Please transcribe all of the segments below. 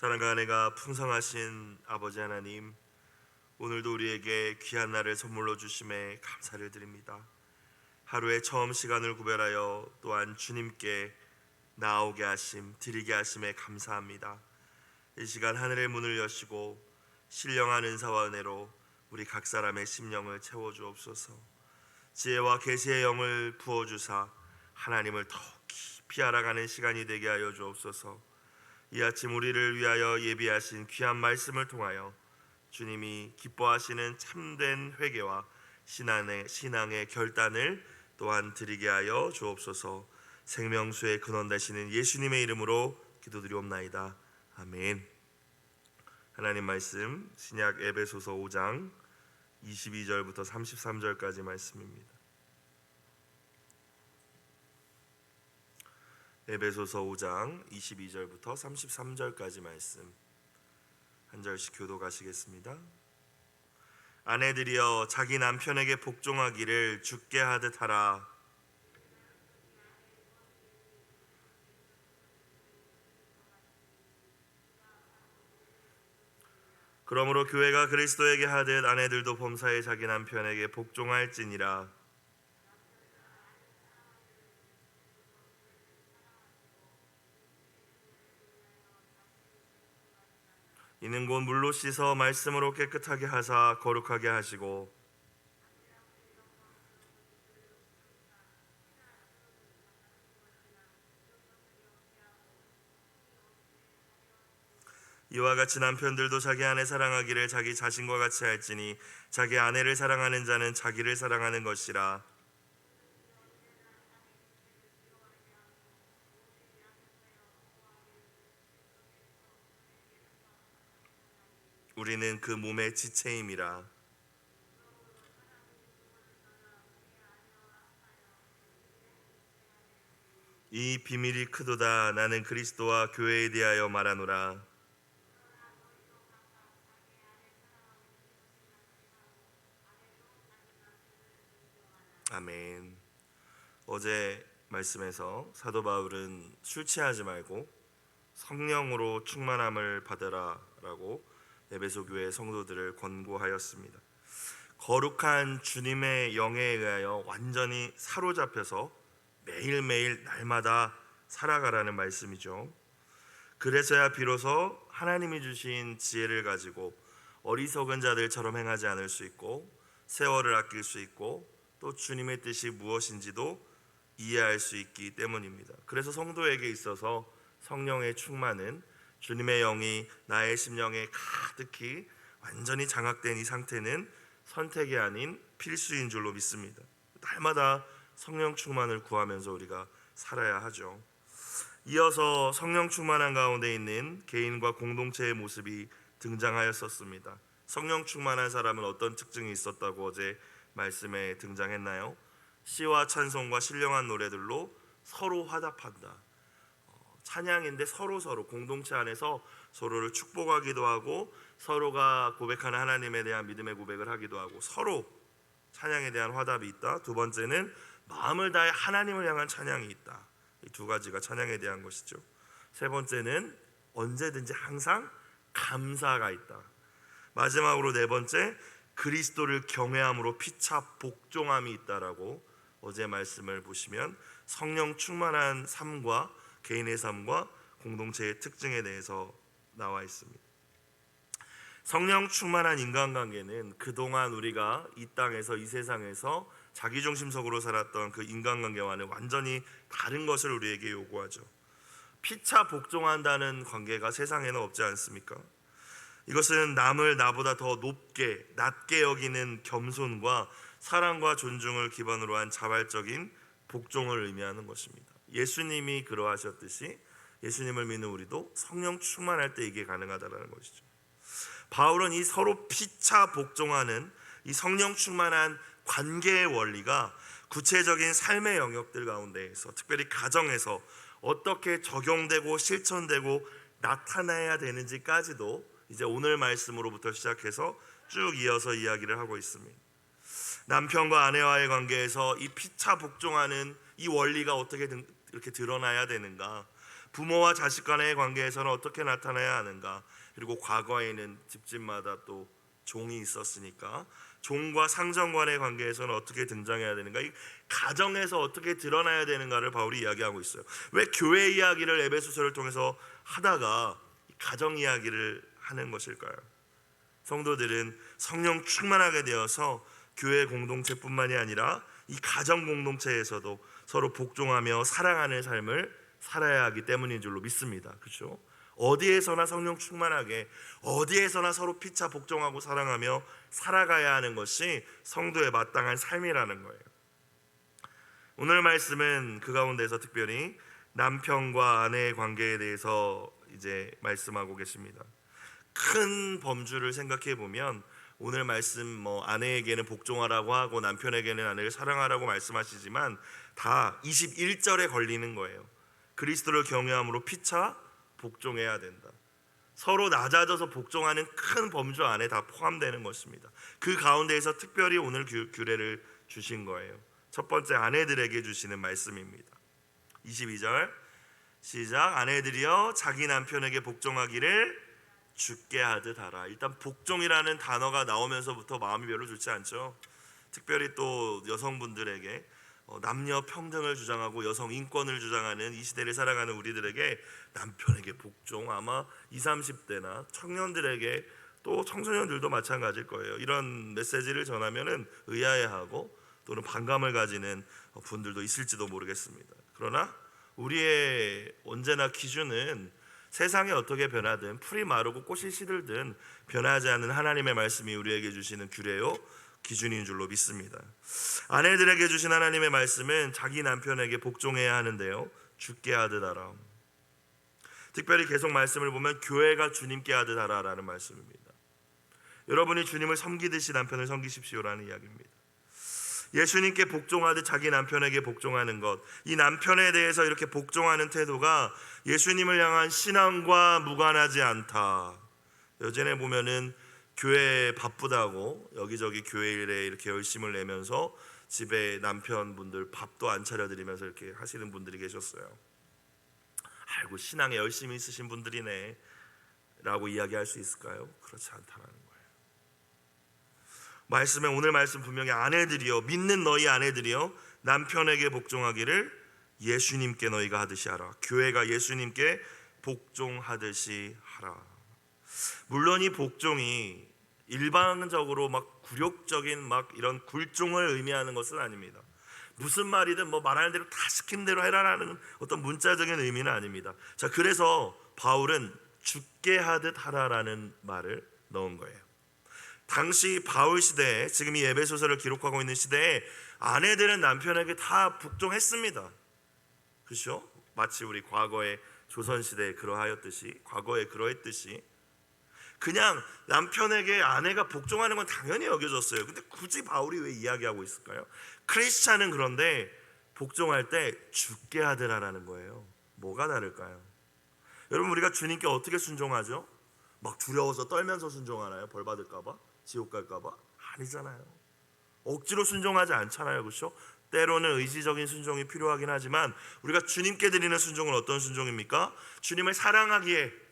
사랑과 은혜가 풍성하신 아버지 하나님 오늘도 우리에게 귀한 날을 선물로 주심에 감사를 드립니다. 하루의 처음 시간을 구별하여 또한 주님께 나오게 하심 드리게 하심에 감사합니다. 이 시간 하늘의 문을 여시고 신령한 은사와 은혜로 우리 각 사람의 심령을 채워 주옵소서. 지혜와 계시의 영을 부어 주사 하나님을 더욱 깊이 알아가는 시간이 되게 하여 주옵소서. 이 아침 우리를 위하여 예비하신 귀한 말씀을 통하여 주님이 기뻐하시는 참된 회개와 신앙의 신앙의 결단을 또한 드리게 하여 주옵소서. 생명수의 근원 되시는 예수님의 이름으로 기도드리옵나이다. 아멘. 하나님 말씀 신약 에베소서 5장 22절부터 33절까지 말씀입니다. 에베소서 5장 22절부터 33절까지 말씀 한 절씩 교도가시겠습니다. 아내들이여 자기 남편에게 복종하기를 죽게 하듯 하라. 그러므로 교회가 그리스도에게 하듯 아내들도 범사에 자기 남편에게 복종할지니라. 이는 곧 물로 씻어 말씀으로 깨끗하게 하사 거룩하게 하시고 이와 같이 남편들도 자기 아내 사랑하기를 자기 자신과 같이 할지니 자기 아내를 사랑하는 자는 자기를 사랑하는 것이라 그 몸의 지체임이라. 이 비밀이 크도다. 나는 그리스도와 교회에 대하여 말하노라. 아멘. 어제 말씀에서 사도 바울은 술 취하지 말고 성령으로 충만함을 받으라라고 에베소 교회 성도들을 권고하였습니다. 거룩한 주님의 영에 의하여 완전히 사로잡혀서 매일매일 날마다 살아가라는 말씀이죠. 그래서야 비로소 하나님이 주신 지혜를 가지고 어리석은 자들처럼 행하지 않을 수 있고 세월을 아낄 수 있고 또 주님의 뜻이 무엇인지도 이해할 수 있기 때문입니다. 그래서 성도에게 있어서 성령의 충만은 주님의 영이 나의 심령에 가득히 완전히 장악된 이 상태는 선택이 아닌 필수인 줄로 믿습니다. 날마다 성령 충만을 구하면서 우리가 살아야 하죠. 이어서 성령 충만한 가운데 있는 개인과 공동체의 모습이 등장하였었습니다. 성령 충만한 사람은 어떤 특징이 있었다고 어제 말씀에 등장했나요? 시와 찬송과 신령한 노래들로 서로 화답한다. 어, 찬양인데 서로 서로 공동체 안에서 서로를 축복하기도 하고 서로가 고백하는 하나님에 대한 믿음의 고백을 하기도 하고 서로 찬양에 대한 화답이 있다. 두 번째는 마음을 다해 하나님을 향한 찬양이 있다. 이 두 가지가 찬양에 대한 것이죠. 세 번째는 언제든지 항상 감사가 있다. 마지막으로 네 번째 그리스도를 경외함으로 피차 복종함이 있다라고 어제 말씀을 보시면 성령 충만한 삶과 개인의 삶과 공동체의 특징에 대해서 나와 있습니다. 성령 충만한 인간관계는 그동안 우리가 이 땅에서 이 세상에서 자기중심적으로 살았던 그 인간관계와는 완전히 다른 것을 우리에게 요구하죠. 피차 복종한다는 관계가 세상에는 없지 않습니까? 이것은 남을 나보다 더 높게 낮게 여기는 겸손과 사랑과 존중을 기반으로 한 자발적인 복종을 의미하는 것입니다. 예수님이 그러하셨듯이 예수님을 믿는 우리도 성령 충만할 때 이게 가능하다라는 것이죠. 바울은 이 서로 피차 복종하는 이 성령 충만한 관계의 원리가 구체적인 삶의 영역들 가운데에서 특별히 가정에서 어떻게 적용되고 실천되고 나타나야 되는지까지도 이제 오늘 말씀으로부터 시작해서 쭉 이어서 이야기를 하고 있습니다. 남편과 아내와의 관계에서 이 피차 복종하는 이 원리가 어떻게 이렇게 드러나야 되는가? 부모와 자식 간의 관계에서는 어떻게 나타나야 하는가? 그리고 과거에는 집집마다 또 종이 있었으니까 종과 상정 간의 관계에서는 어떻게 등장해야 되는가? 이 가정에서 어떻게 드러나야 되는가를 바울이 이야기하고 있어요. 왜 교회 이야기를 에베소서를 통해서 하다가 가정 이야기를 하는 것일까요? 성도들은 성령 충만하게 되어서 교회 공동체뿐만이 아니라 이 가정 공동체에서도 서로 복종하며 사랑하는 삶을 살아야 하기 때문인 줄로 믿습니다. 그렇죠? 어디에서나 성령 충만하게 어디에서나 서로 피차 복종하고 사랑하며 살아가야 하는 것이 성도의 마땅한 삶이라는 거예요. 오늘 말씀은 그 가운데서 특별히 남편과 아내의 관계에 대해서 이제 말씀하고 계십니다. 큰 범주를 생각해 보면 오늘 말씀 뭐 아내에게는 복종하라고 하고 남편에게는 아내를 사랑하라고 말씀하시지만 다 21절에 걸리는 거예요. 그리스도를 경외함으로 피차 복종해야 된다. 서로 낮아져서 복종하는 큰 범주 안에 다 포함되는 것입니다. 그 가운데에서 특별히 오늘 규, 규례를 주신 거예요. 첫 번째 아내들에게 주시는 말씀입니다. 22절 시작 아내들이여 자기 남편에게 복종하기를 죽게 하듯 하라. 일단 복종이라는 단어가 나오면서부터 마음이 별로 좋지 않죠. 특별히 또 여성분들에게 어, 남녀 평등을 주장하고 여성 인권을 주장하는 이 시대를 살아가는 우리들에게 남편에게 복종 아마 20, 30대나 청년들에게 또 청소년들도 마찬가지일 거예요. 이런 메시지를 전하면은 의아해하고 또는 반감을 가지는 분들도 있을지도 모르겠습니다. 그러나 우리의 언제나 기준은 세상이 어떻게 변하든 풀이 마르고 꽃이 시들든 변하지 않는 하나님의 말씀이 우리에게 주시는 규례요 기준인 줄로 믿습니다. 아내들에게 주신 하나님의 말씀은 자기 남편에게 복종해야 하는데요. 죽게 하듯 하라. 특별히 계속 말씀을 보면 교회가 주님께 하듯 하라라는 말씀입니다. 여러분이 주님을 섬기듯이 남편을 섬기십시오라는 이야기입니다. 예수님께 복종하듯 자기 남편에게 복종하는 것, 이 남편에 대해서 이렇게 복종하는 태도가 예수님을 향한 신앙과 무관하지 않다. 여전에 보면은 교회 바쁘다고 여기저기 교회 일에 이렇게 열심을 내면서 집에 남편분들 밥도 안 차려드리면서 이렇게 하시는 분들이 계셨어요. 아이고 신앙에 열심히 있으신 분들이네 라고 이야기할 수 있을까요? 그렇지 않다는 거예요. 말씀에 오늘 말씀 분명히 아내들이여 믿는 너희 아내들이여 남편에게 복종하기를 예수님께 너희가 하듯이 하라. 교회가 예수님께 복종하듯이 하라. 물론 이 복종이 일반적으로 막 굴욕적인 막 이런 굴종을 의미하는 것은 아닙니다. 무슨 말이든 뭐 말하는 대로 다 시킨 대로 해라라는 어떤 문자적인 의미는 아닙니다. 자, 그래서 바울은 죽게 하듯 하라라는 말을 넣은 거예요. 당시 바울 시대에 지금 이 에베소서를 기록하고 있는 시대에 아내들은 남편에게 다 복종했습니다. 그렇죠? 마치 우리 과거의 조선 시대에 그러하였듯이 과거에 그러했듯이 그냥 남편에게 아내가 복종하는 건 당연히 여겨졌어요. 근데 굳이 바울이 왜 이야기하고 있을까요? 크리스찬은 그런데 복종할 때 죽게 하더라라는 거예요. 뭐가 다를까요? 여러분 우리가 주님께 어떻게 순종하죠? 막 두려워서 떨면서 순종하나요? 벌 받을까 봐? 지옥 갈까 봐? 아니잖아요. 억지로 순종하지 않잖아요, 그렇죠? 때로는 의지적인 순종이 필요하긴 하지만 우리가 주님께 드리는 순종은 어떤 순종입니까? 주님을 사랑하기에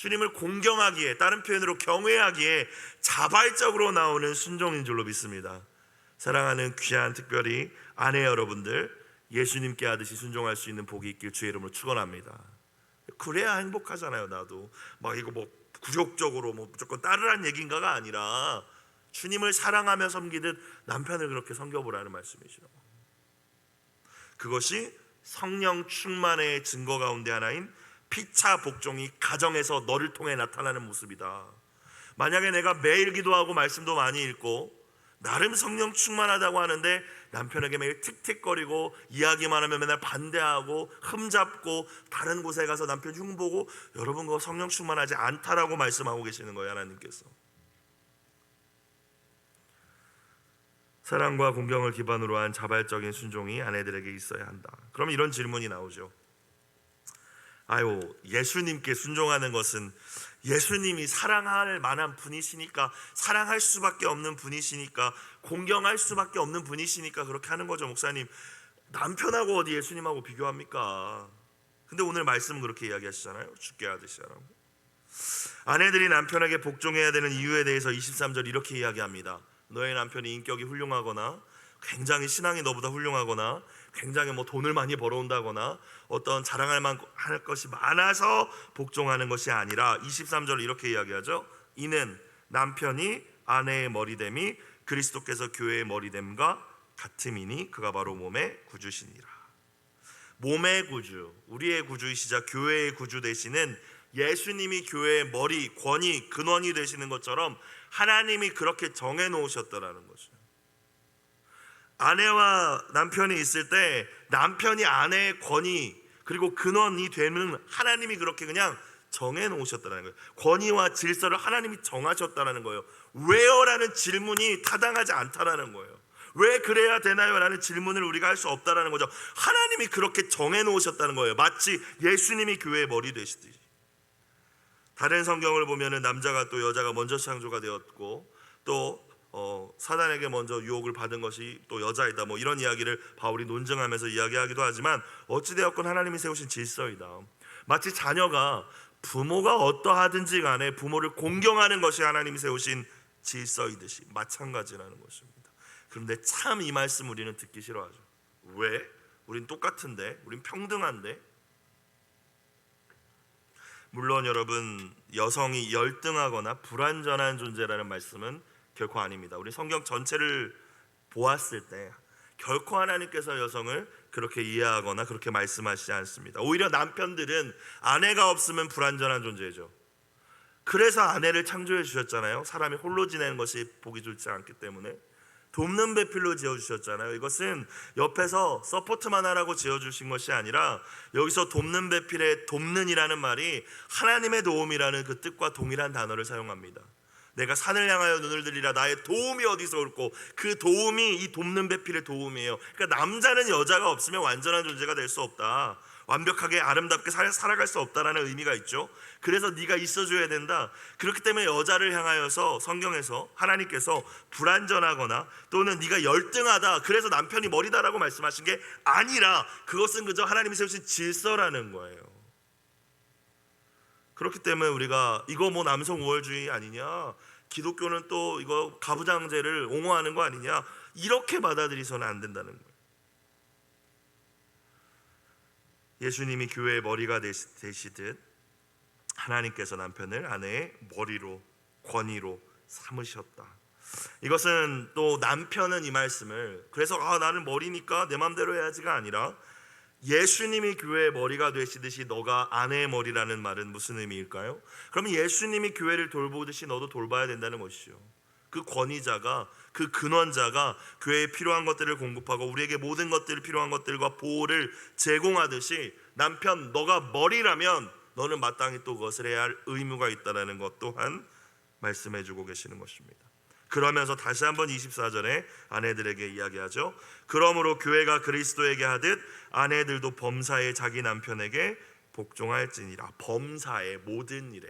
주님을 공경하기에 다른 표현으로 경외하기에 자발적으로 나오는 순종인 줄로 믿습니다. 사랑하는 귀한 특별히 아내 여러분들 예수님께 하듯이 순종할 수 있는 복이 있길 주의 이름으로 축원합니다. 그래야 행복하잖아요, 나도. 막 이거 뭐 굴욕적으로 뭐 무조건 따르란 얘기인가가 아니라 주님을 사랑하며 섬기듯 남편을 그렇게 섬겨보라는 말씀이죠. 그것이 성령 충만의 증거 가운데 하나인 피차 복종이 가정에서 너를 통해 나타나는 모습이다. 만약에 내가 매일 기도하고 말씀도 많이 읽고 나름 성령 충만하다고 하는데 남편에게 매일 틱틱거리고 이야기만 하면 맨날 반대하고 흠잡고 다른 곳에 가서 남편 흉보고 여러분 그거 성령 충만하지 않다라고 말씀하고 계시는 거예요 하나님께서. 사랑과 공경을 기반으로 한 자발적인 순종이 아내들에게 있어야 한다. 그럼 이런 질문이 나오죠 아유 예수님께 순종하는 것은 예수님이 사랑할 만한 분이시니까 사랑할 수밖에 없는 분이시니까 공경할 수밖에 없는 분이시니까 그렇게 하는 거죠 목사님 남편하고 어디 예수님하고 비교합니까 근데 오늘 말씀은 그렇게 이야기하시잖아요. 죽게 하듯이 하라고. 아내들이 남편에게 복종해야 되는 이유에 대해서 23절 이렇게 이야기합니다. 너의 남편이 인격이 훌륭하거나 굉장히 신앙이 너보다 훌륭하거나 굉장히 뭐 돈을 많이 벌어온다거나 어떤 자랑할 만할 것이 많아서 복종하는 것이 아니라 23절 이렇게 이야기하죠. 이는 남편이 아내의 머리됨이 그리스도께서 교회의 머리됨과 같음이니 그가 바로 몸의 구주시니라. 몸의 구주, 우리의 구주이시자 교회의 구주 되시는 예수님이 교회의 머리, 권위, 근원이 되시는 것처럼 하나님이 그렇게 정해 놓으셨다라는 거죠. 아내와 남편이 있을 때 남편이 아내의 권위 그리고 근원이 되는 하나님이 그렇게 그냥 정해 놓으셨다는 거예요. 권위와 질서를 하나님이 정하셨다는 거예요. 왜요라는 질문이 타당하지 않다라는 거예요. 왜 그래야 되나요?라는 질문을 우리가 할 수 없다라는 거죠. 하나님이 그렇게 정해 놓으셨다는 거예요. 마치 예수님이 교회의 머리 되시듯이. 다른 성경을 보면은 남자가 또 여자가 먼저 창조가 되었고 또 어, 사단에게 먼저 유혹을 받은 것이 또 여자이다. 뭐 이런 이야기를 바울이 논증하면서 이야기하기도 하지만 어찌 되었건 하나님이 세우신 질서이다. 마치 자녀가 부모가 어떠하든지 간에 부모를 공경하는 것이 하나님이 세우신 질서이듯이 마찬가지라는 것입니다. 그런데 참 이 말씀 우리는 듣기 싫어하죠. 왜? 우린 똑같은데, 우린 평등한데. 물론 여러분 여성이 열등하거나 불완전한 존재라는 말씀은 결코 아닙니다. 우리 성경 전체를 보았을 때 결코 하나님께서 여성을 그렇게 이해하거나 그렇게 말씀하시지 않습니다. 오히려 남편들은 아내가 없으면 불완전한 존재죠. 그래서 아내를 창조해 주셨잖아요. 사람이 홀로 지내는 것이 보기 좋지 않기 때문에 돕는 배필로 지어 주셨잖아요. 이것은 옆에서 서포트만 하라고 지어 주신 것이 아니라 여기서 돕는 배필의 돕는이라는 말이 하나님의 도움이라는 그 뜻과 동일한 단어를 사용합니다. 내가 산을 향하여 눈을 들리라 나의 도움이 어디서 올고 그 도움이 이 돕는 배필의 도움이에요. 그러니까 남자는 여자가 없으면 완전한 존재가 될 수 없다. 완벽하게 아름답게 살, 살아갈 수 없다라는 의미가 있죠. 그래서 네가 있어줘야 된다. 그렇기 때문에 여자를 향하여서 성경에서 하나님께서 불완전하거나 또는 네가 열등하다. 그래서 남편이 머리다라고 말씀하신 게 아니라 그것은 그저 하나님이 세우신 질서라는 거예요. 그렇기 때문에 우리가 이거 뭐 남성 우월주의 아니냐? 기독교는 또 이거 가부장제를 옹호하는 거 아니냐? 이렇게 받아들이서는 안 된다는 거예요. 예수님이 교회의 머리가 되시듯 하나님께서 남편을 아내의 머리로 권위로 삼으셨다. 이것은 또 남편은 이 말씀을 그래서 아 나는 머리니까 내 마음대로 해야지가 아니라 예수님이 교회의 머리가 되시듯이 너가 아내의 머리라는 말은 무슨 의미일까요? 그러면 예수님이 교회를 돌보듯이 너도 돌봐야 된다는 것이죠. 그 권위자가 그 근원자가 교회에 필요한 것들을 공급하고 우리에게 모든 것들을 필요한 것들과 보호를 제공하듯이 남편 너가 머리라면 너는 마땅히 또 그것을 해야 할 의무가 있다라는 것 또한 말씀해 주고 계시는 것입니다. 그러면서 다시 한번 24절에 아내들에게 이야기하죠. 그러므로 교회가 그리스도에게 하듯 아내들도 범사에 자기 남편에게 복종할지니라. 범사의 모든 일에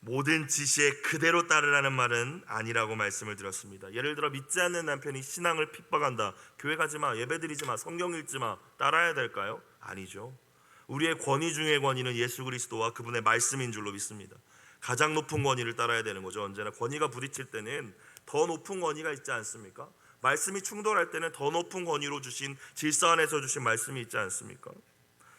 모든 지시에 그대로 따르라는 말은 아니라고 말씀을 드렸습니다. 예를 들어 믿지 않는 남편이 신앙을 핍박한다. 교회 가지 마, 예배 드리지 마, 성경 읽지 마. 따라야 될까요? 아니죠. 우리의 권위 중의 권위는 예수 그리스도와 그분의 말씀인 줄로 믿습니다. 가장 높은 권위를 따라야 되는 거죠. 언제나 권위가 부딪힐 때는 더 높은 권위가 있지 않습니까? 말씀이 충돌할 때는 더 높은 권위로 주신 질서 안에서 주신 말씀이 있지 않습니까?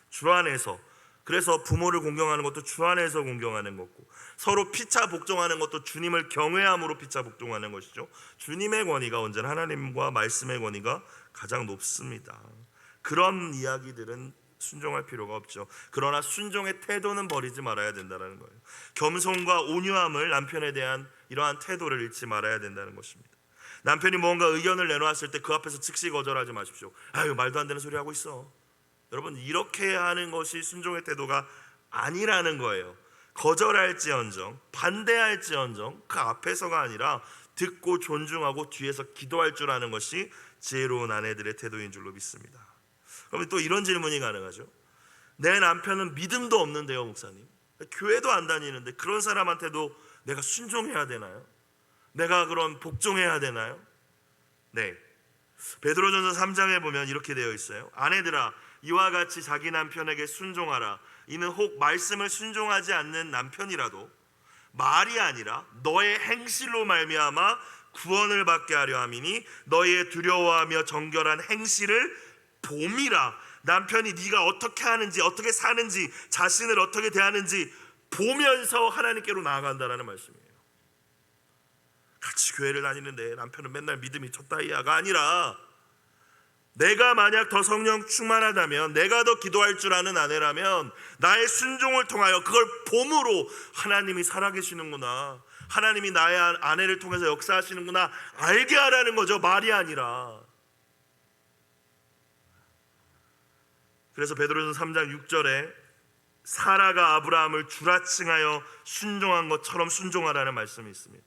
주 안에서 그래서 부모를 공경하는 것도 주 안에서 공경하는 것고 서로 피차 복종하는 것도 주님을 경외함으로 피차 복종하는 것이죠. 주님의 권위가 언제나 하나님과 말씀의 권위가 가장 높습니다. 그런 이야기들은 순종할 필요가 없죠. 그러나 순종의 태도는 버리지 말아야 된다는 거예요. 겸손과 온유함을 남편에 대한 이러한 태도를 잃지 말아야 된다는 것입니다. 남편이 뭔가 의견을 내놓았을 때 그 앞에서 즉시 거절하지 마십시오. 아유 말도 안 되는 소리 하고 있어. 여러분 이렇게 하는 것이 순종의 태도가 아니라는 거예요. 거절할지언정 반대할지언정 그 앞에서가 아니라 듣고 존중하고 뒤에서 기도할 줄 아는 것이 지혜로운 아내들의 태도인 줄로 믿습니다. 그러면 또 이런 질문이 가능하죠. 내 남편은 믿음도 없는데요, 목사님. 교회도 안 다니는데 그런 사람한테도 내가 순종해야 되나요? 내가 그럼 복종해야 되나요? 네. 베드로전서 3장에 보면 이렇게 되어 있어요. 아내들아 이와 같이 자기 남편에게 순종하라. 이는 혹 말씀을 순종하지 않는 남편이라도 말이 아니라 너의 행실로 말미암아 구원을 받게 하려 함이니 너의 두려워하며 정결한 행실을 봄이라 남편이 네가 어떻게 하는지 어떻게 사는지 자신을 어떻게 대하는지 보면서 하나님께로 나아간다라는 말씀이에요. 같이 교회를 다니는데 남편은 맨날 믿음이 쳤다이야가 아니라 내가 만약 더 성령 충만하다면 내가 더 기도할 줄 아는 아내라면 나의 순종을 통하여 그걸 봄으로 하나님이 살아계시는구나. 하나님이 나의 아내를 통해서 역사하시는구나. 알게 하라는 거죠. 말이 아니라 그래서 베드로전 3장 6절에 사라가 아브라함을 주라칭하여 순종한 것처럼 순종하라는 말씀이 있습니다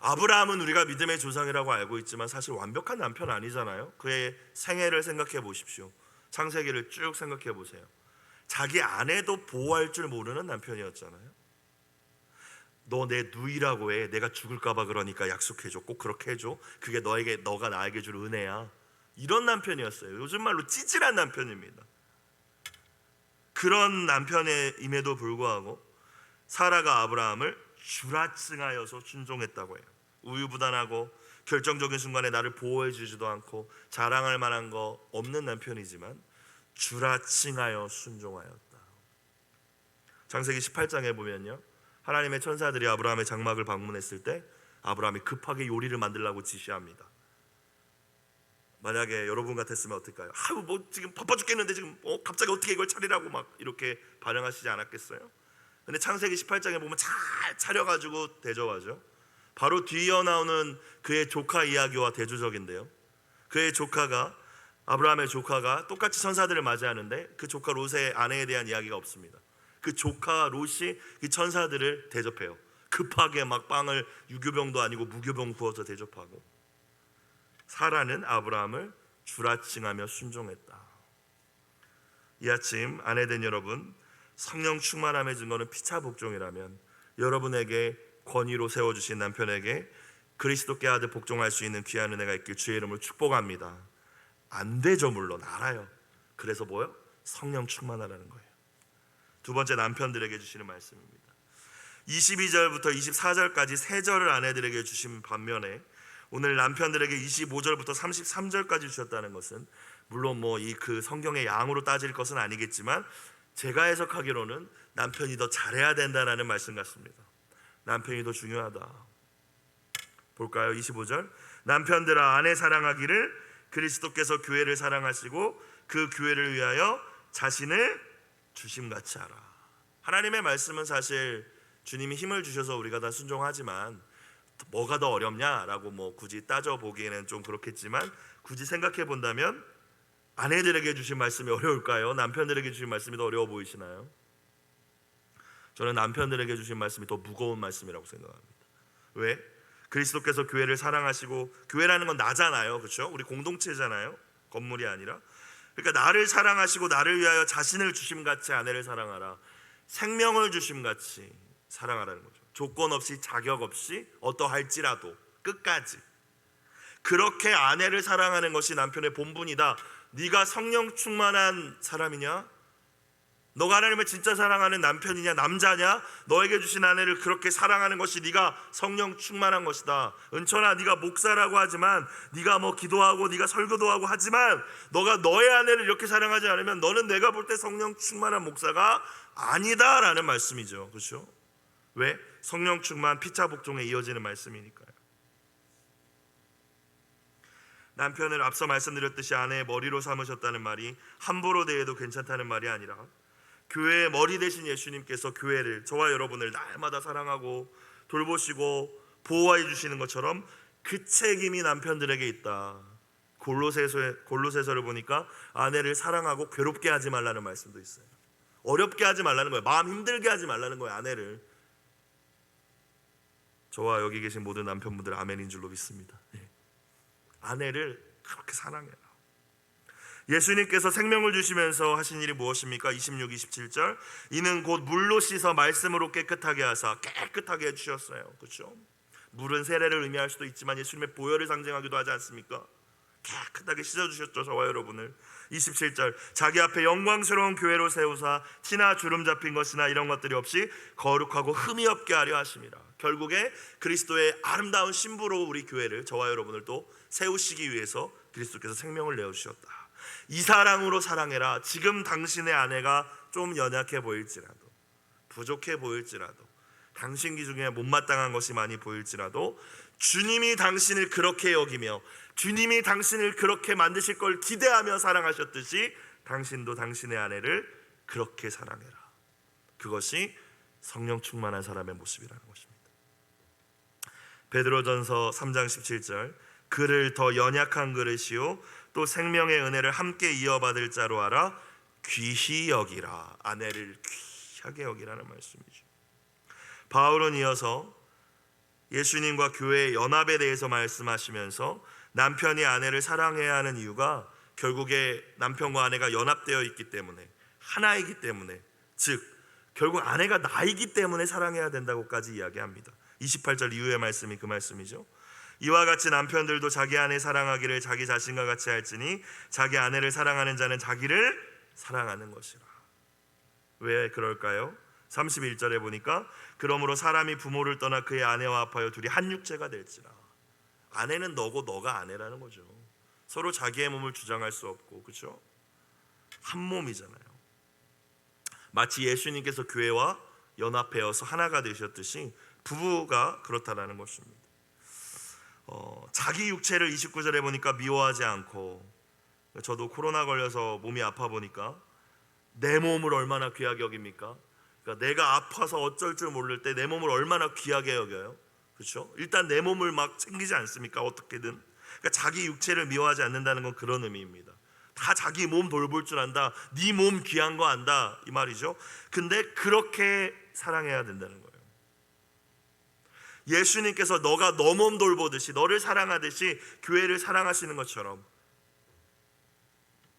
아브라함은 우리가 믿음의 조상이라고 알고 있지만 사실 완벽한 남편 아니잖아요. 그의 생애를 생각해 보십시오. 창세기를 쭉 생각해 보세요. 자기 아내도 보호할 줄 모르는 남편이었잖아요. 너 내 누이라고 해. 내가 죽을까봐 그러니까 약속해줘. 꼭 그렇게 해줘. 그게 너에게 너가 나에게 줄 은혜야. 이런 남편이었어요. 요즘 말로 찌질한 남편입니다. 그런 남편임에도 불구하고 사라가 아브라함을 주라증하여서 순종했다고 해요. 우유부단하고 결정적인 순간에 나를 보호해 주지도 않고 자랑할 만한 거 없는 남편이지만 주라칭하여 순종하였다. 창세기 18장에 보면요. 하나님의 천사들이 아브라함의 장막을 방문했을 때 아브라함이 급하게 요리를 만들라고 지시합니다. 만약에 여러분 같았으면 어떨까요? 아유 뭐 지금 바빠 죽겠는데 지금 어, 갑자기 어떻게 이걸 차리라고 막 이렇게 반응하시지 않았겠어요? 근데 창세기 18장에 보면 잘 차려가지고 대접하죠. 바로 뒤이어 나오는 그의 조카 이야기와 대조적인데요. 그의 조카가 아브라함의 조카가 똑같이 천사들을 맞이하는데 그 조카 롯의 아내에 대한 이야기가 없습니다. 그 조카 롯이 이 천사들을 대접해요. 급하게 막 빵을 유교병도 아니고 무교병 부어서 대접하고 사라는 아브라함을 주라 칭하며 순종했다. 이 아침 아내된 여러분 성령 충만함의 증거는 피차 복종이라면 여러분에게 권위로 세워주신 남편에게 그리스도께 아들 복종할 수 있는 귀한 은혜가 있길 주의 이름으로 축복합니다. 안 되죠 물론 알아요. 그래서 뭐요? 성령 충만하라는 거예요. 두 번째 남편들에게 주시는 말씀입니다. 22절부터 24절까지 세 절을 아내들에게 주신 반면에 오늘 남편들에게 25절부터 33절까지 주셨다는 것은 물론 뭐 이 그 성경의 양으로 따질 것은 아니겠지만 제가 해석하기로는 남편이 더 잘해야 된다라는 말씀 같습니다. 남편이 더 중요하다. 볼까요? 25절. 남편들아 아내 사랑하기를 그리스도께서 교회를 사랑하시고 그 교회를 위하여 자신을 주심같이 하라. 하나님의 말씀은 사실 주님이 힘을 주셔서 우리가 다 순종하지만 뭐가 더 어렵냐라고 뭐 굳이 따져 보기에는 좀 그렇겠지만 굳이 생각해 본다면 아내들에게 주신 말씀이 어려울까요? 남편들에게 주신 말씀이 더 어려워 보이시나요? 저는 남편들에게 주신 말씀이 더 무거운 말씀이라고 생각합니다. 왜? 그리스도께서 교회를 사랑하시고 교회라는 건 나잖아요. 그렇죠? 우리 공동체잖아요. 건물이 아니라. 그러니까 나를 사랑하시고 나를 위하여 자신을 주심 같이 아내를 사랑하라. 생명을 주심 같이 사랑하라는 거죠. 조건 없이 자격 없이 어떠할지라도 끝까지 그렇게 아내를 사랑하는 것이 남편의 본분이다. 네가 성령 충만한 사람이냐? 너가 하나님을 진짜 사랑하는 남편이냐 남자냐? 너에게 주신 아내를 그렇게 사랑하는 것이 네가 성령 충만한 것이다. 은천아 네가 목사라고 하지만 네가 뭐 기도하고 네가 설교도 하고 하지만 너가 너의 아내를 이렇게 사랑하지 않으면 너는 내가 볼 때 성령 충만한 목사가 아니다라는 말씀이죠. 그렇죠? 왜? 성령 충만 피차 복종에 이어지는 말씀이니까요. 남편을 앞서 말씀드렸듯이 아내의 머리로 삼으셨다는 말이 함부로 대해도 괜찮다는 말이 아니라 교회의 머리 대신 예수님께서 교회를 저와 여러분을 날마다 사랑하고 돌보시고 보호해 주시는 것처럼 그 책임이 남편들에게 있다. 골로새서 골로새서를 보니까 아내를 사랑하고 괴롭게 하지 말라는 말씀도 있어요. 어렵게 하지 말라는 거예요. 마음 힘들게 하지 말라는 거예요. 아내를. 저와 여기 계신 모든 남편분들 아멘인 줄로 믿습니다. 네. 아내를 그렇게 사랑해라. 예수님께서 생명을 주시면서 하신 일이 무엇입니까? 26, 27절. 이는 곧 물로 씻어 말씀으로 깨끗하게 하사 깨끗하게 해 주셨어요. 그렇죠? 물은 세례를 의미할 수도 있지만 예수님의 보혈을 상징하기도 하지 않습니까? 깨끗하게 씻어주셨죠 저와 여러분을. 27절. 자기 앞에 영광스러운 교회로 세우사 티나 주름 잡힌 것이나 이런 것들이 없이 거룩하고 흠이 없게 하려 하심이라 결국에 그리스도의 아름다운 신부로 우리 교회를 저와 여러분을 또 세우시기 위해서 그리스도께서 생명을 내어주셨다. 이 사랑으로 사랑해라. 지금 당신의 아내가 좀 연약해 보일지라도 부족해 보일지라도 당신 기준에 못마땅한 것이 많이 보일지라도 주님이 당신을 그렇게 여기며 주님이 당신을 그렇게 만드실 걸 기대하며 사랑하셨듯이 당신도 당신의 아내를 그렇게 사랑해라. 그것이 성령 충만한 사람의 모습이라는 것입니다. 베드로전서 3장 17절 그를 더 연약한 그릇이요 또 생명의 은혜를 함께 이어받을 자로 알아 귀히 여기라 아내를 귀하게 여기라는 말씀이죠. 바울은 이어서 예수님과 교회의 연합에 대해서 말씀하시면서 남편이 아내를 사랑해야 하는 이유가 결국에 남편과 아내가 연합되어 있기 때문에 하나이기 때문에 즉 결국 아내가 나이기 때문에 사랑해야 된다고까지 이야기합니다. 28절 이후의 말씀이 그 말씀이죠. 이와 같이 남편들도 자기 아내 사랑하기를 자기 자신과 같이 할지니 자기 아내를 사랑하는 자는 자기를 사랑하는 것이라. 왜 그럴까요? 31절에 보니까 그러므로 사람이 부모를 떠나 그의 아내와 합하여 둘이 한 육체가 될지라. 아내는 너고 너가 아내라는 거죠. 서로 자기의 몸을 주장할 수 없고 그렇죠? 한 몸이잖아요. 마치 예수님께서 교회와 연합하여서 하나가 되셨듯이 부부가 그렇다라는 것입니다. 어, 자기 육체를 29절에 보니까 미워하지 않고 저도 코로나 걸려서 몸이 아파 보니까 내 몸을 얼마나 귀하게 여깁니까? 그러니까 내가 아파서 어쩔 줄 모를 때 내 몸을 얼마나 귀하게 여겨요. 그렇죠? 일단 내 몸을 막 챙기지 않습니까? 어떻게든. 그러니까 자기 육체를 미워하지 않는다는 건 그런 의미입니다. 다 자기 몸 돌볼 줄 안다. 네 몸 귀한 거 안다. 이 말이죠. 근데 그렇게 사랑해야 된다는 거예요. 예수님께서 너가 너 몸 돌보듯이 너를 사랑하듯이 교회를 사랑하시는 것처럼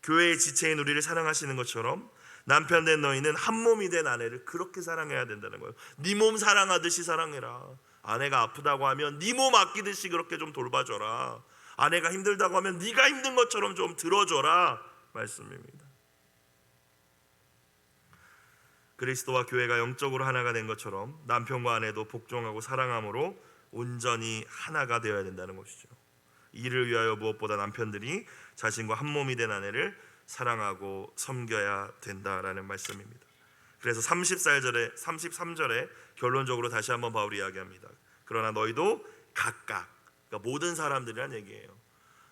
교회의 지체인 우리를 사랑하시는 것처럼 남편 된 너희는 한 몸이 된 아내를 그렇게 사랑해야 된다는 거예요. 네 몸 사랑하듯이 사랑해라. 아내가 아프다고 하면 네 몸 아끼듯이 그렇게 좀 돌봐줘라. 아내가 힘들다고 하면 네가 힘든 것처럼 좀 들어줘라 말씀입니다. 그리스도와 교회가 영적으로 하나가 된 것처럼 남편과 아내도 복종하고 사랑함으로 온전히 하나가 되어야 된다는 것이죠. 이를 위하여 무엇보다 남편들이 자신과 한 몸이 된 아내를 사랑하고 섬겨야 된다라는 말씀입니다. 그래서 34절에 33절에 결론적으로 다시 한번 바울이 이야기합니다. 그러나 너희도 각각 그러니까 모든 사람들이란 얘기예요.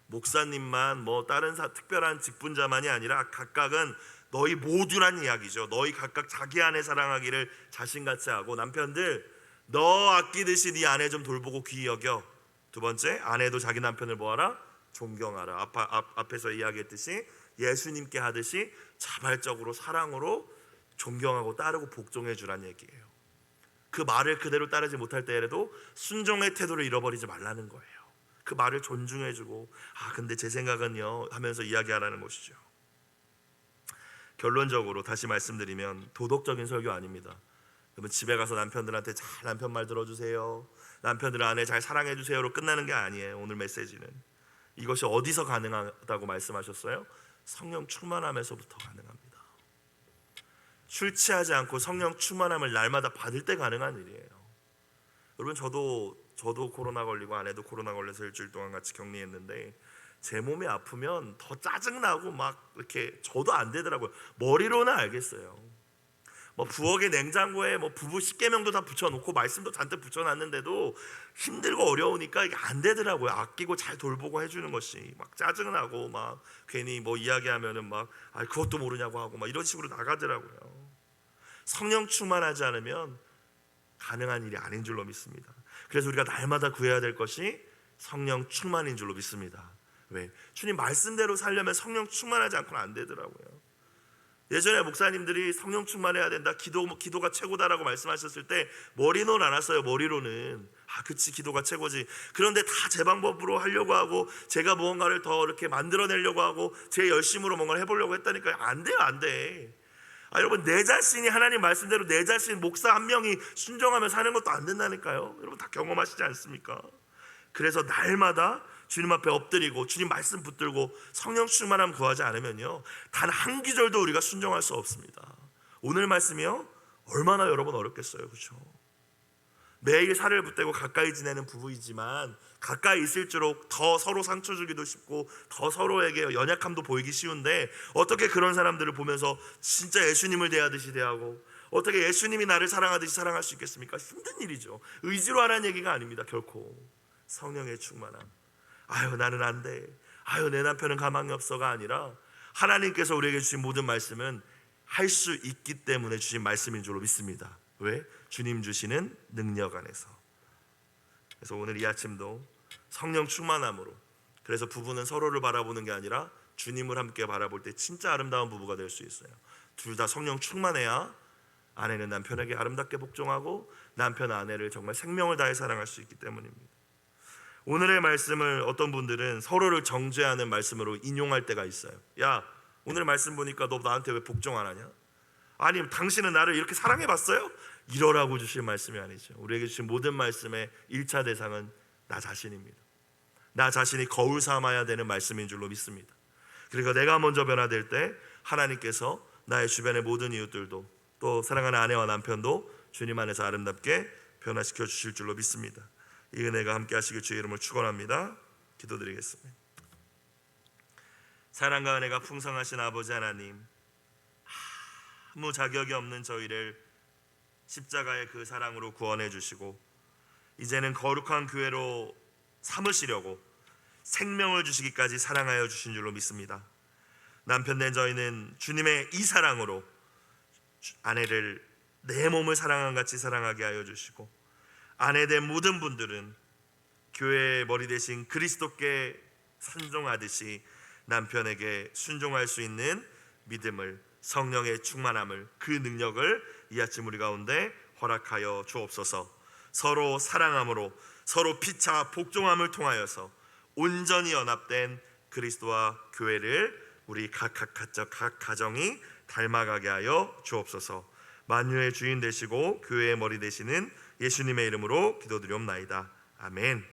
목사님만 뭐 다른 사, 특별한 직분자만이 아니라 각각은 너희 모두란 이야기죠. 너희 각각 자기 아내 사랑하기를 자신같이 하고 남편들 너 아끼듯이 네 아내 좀 돌보고 귀히 여겨. 두 번째 아내도 자기 남편을 뭐하라? 존경하라. 앞, 앞, 앞에서 이야기했듯이 예수님께 하듯이 자발적으로 사랑으로 존경하고 따르고 복종해 주란 얘기예요. 그 말을 그대로 따르지 못할 때에라도 순종의 태도를 잃어버리지 말라는 거예요. 그 말을 존중해 주고 아 근데 제 생각은요 하면서 이야기하라는 것이죠. 결론적으로 다시 말씀드리면 도덕적인 설교 아닙니다. 그러면 집에 가서 남편들한테 잘 남편 말 들어주세요. 남편들 아내 잘 사랑해 주세요로 끝나는 게 아니에요. 오늘 메시지는 이것이 어디서 가능하다고 말씀하셨어요? 성령 충만함에서부터 가능합니다. 술 취하지 않고 성령 충만함을 날마다 받을 때 가능한 일이에요. 여러분 저도 저도 코로나 걸리고 아내도 코로나 걸려서 일주일 동안 같이 격리했는데 제 몸이 아프면 더 짜증 나고 막 이렇게 저도 안 되더라고요. 머리로는 알겠어요. 뭐 부엌에 냉장고에 뭐 부부 십계명도 다 붙여놓고 말씀도 잔뜩 붙여놨는데도 힘들고 어려우니까 이게 안 되더라고요. 아끼고 잘 돌보고 해주는 것이 막 짜증 나고 막 괜히 뭐 이야기하면은 막 아, 그것도 모르냐고 하고 막 이런 식으로 나가더라고요. 성령 충만하지 않으면 가능한 일이 아닌 줄로 믿습니다. 그래서 우리가 날마다 구해야 될 것이 성령 충만인 줄로 믿습니다. 왜? 주님 말씀대로 살려면 성령 충만하지 않고는 안 되더라고요. 예전에 목사님들이 성령 충만해야 된다. 기도 기도가 최고다라고 말씀하셨을 때 머리는 안 왔어요. 머리로는 아, 그치 기도가 최고지. 그런데 다 제 방법으로 하려고 하고 제가 무언가를 더 이렇게 만들어내려고 하고 제 열심으로 뭔가를 해보려고 했다니까요. 안 돼요, 안 돼. 아, 여러분 내 자신이 하나님 말씀대로 내 자신 목사 한 명이 순종하며 사는 것도 안 된다니까요. 여러분 다 경험하시지 않습니까? 그래서 날마다 주님 앞에 엎드리고 주님 말씀 붙들고 성령 충만함 구하지 않으면요 단 한 기절도 우리가 순종할 수 없습니다. 오늘 말씀이요 얼마나 여러분 어렵겠어요, 그렇죠? 매일 살을 붙대고 가까이 지내는 부부이지만 가까이 있을수록 더 서로 상처 주기도 쉽고 더 서로에게 연약함도 보이기 쉬운데 어떻게 그런 사람들을 보면서 진짜 예수님을 대하듯이 대하고 어떻게 예수님이 나를 사랑하듯이 사랑할 수 있겠습니까? 힘든 일이죠. 의지로 하라는 얘기가 아닙니다. 결코 성령의 충만함. 아유 나는 안 돼. 아유 내 남편은 가망이 없어가 아니라 하나님께서 우리에게 주신 모든 말씀은 할 수 있기 때문에 주신 말씀인 줄로 믿습니다. 왜? 주님 주시는 능력 안에서. 그래서 오늘 이 아침도 성령 충만함으로 그래서 부부는 서로를 바라보는 게 아니라 주님을 함께 바라볼 때 진짜 아름다운 부부가 될 수 있어요. 둘 다 성령 충만해야 아내는 남편에게 아름답게 복종하고 남편 아내를 정말 생명을 다해 사랑할 수 있기 때문입니다. 오늘의 말씀을 어떤 분들은 서로를 정죄하는 말씀으로 인용할 때가 있어요. 야, 오늘 말씀 보니까 너 나한테 왜 복종 안 하냐? 아니, 당신은 나를 이렇게 사랑해 봤어요? 이러라고 주신 말씀이 아니죠. 우리에게 주신 모든 말씀의 1차 대상은 나 자신입니다. 나 자신이 거울 삼아야 되는 말씀인 줄로 믿습니다. 그러니까 내가 먼저 변화될 때 하나님께서 나의 주변의 모든 이웃들도 또 사랑하는 아내와 남편도 주님 안에서 아름답게 변화시켜 주실 줄로 믿습니다. 이 은혜가 함께 하시길 주의 이름을 축원합니다. 기도드리겠습니다. 사랑과 은혜가 풍성하신 아버지 하나님 아무 자격이 없는 저희를 십자가의 그 사랑으로 구원해 주시고 이제는 거룩한 교회로 삼으시려고 생명을 주시기까지 사랑하여 주신 줄로 믿습니다. 남편 된 저희는 주님의 이 사랑으로 주- 아내를 내 몸을 사랑한 같이 사랑하게 하여 주시고 아내 된 모든 분들은 교회의 머리 대신 그리스도께 순종하듯이 남편에게 순종할 수 있는 믿음을 성령의 충만함을 그 능력을 이 아침 우리 가운데 허락하여 주옵소서. 서로 사랑함으로 서로 피차 복종함을 통하여서 온전히 연합된 그리스도와 교회를 우리 각 각 각각 각 가정이 닮아가게 하여 주옵소서. 만유의 주인 되시고 교회의 머리 되시는 예수님의 이름으로 기도드리옵나이다. 아멘.